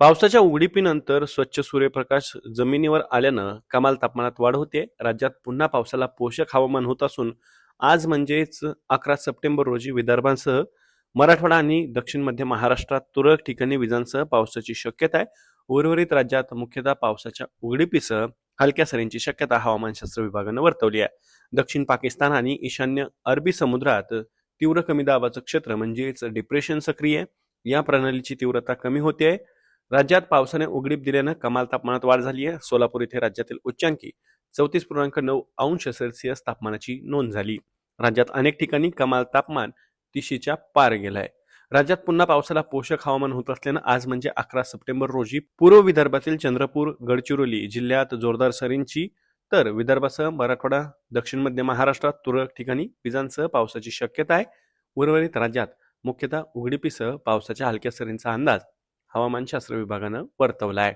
पावसाच्या उघडीपीनंतर स्वच्छ सूर्यप्रकाश जमिनीवर आल्यानं कमाल तापमानात वाढ होते. राज्यात पुन्हा पावसाला पोषक हवामान होत असून आज म्हणजेच अकरा सप्टेंबर रोजी विदर्भांसह मराठवाडा आणि दक्षिण मध्य महाराष्ट्रात तुरळक ठिकाणी विजांसह पावसाची शक्यता आहे. उर्वरित राज्यात मुख्यतः पावसाच्या उघडीपीसह हलक्या सरींची शक्यता हवामानशास्त्र विभागानं वर्तवली आहे. दक्षिण पाकिस्तान आणि ईशान्य अरबी समुद्रात तीव्र कमी दाबाचं क्षेत्र म्हणजेच डिप्रेशन सक्रिय आहे. या प्रणालीची तीव्रता कमी होते आहे. राज्यात पावसाने उघडीप दिल्यानं कमाल तापमानात वाढ झाली आहे सोलापूर इथे राज्यातील उच्चांकी चौतीस पूर्णांक नऊ अंश सेल्सिअस तापमानाची नोंद झाली. राज्यात अनेक ठिकाणी कमाल तापमान तिशीच्या पार गेलाय. राज्यात पुन्हा पावसाला पोषक हवामान होत असल्यानं आज म्हणजे अकरा सप्टेंबर रोजी पूर्व विदर्भातील चंद्रपूर गडचिरोली जिल्ह्यात जोरदार सरींची तर विदर्भासह मराठवाडा दक्षिण मध्य महाराष्ट्रात तुरळक ठिकाणी विजांसह पावसाची शक्यता आहे. उर्वरित राज्यात मुख्यतः उघडीपीसह पावसाच्या हलक्या सरींचा अंदाज हवामानशास्त्र विभागानं वर्तवला आहे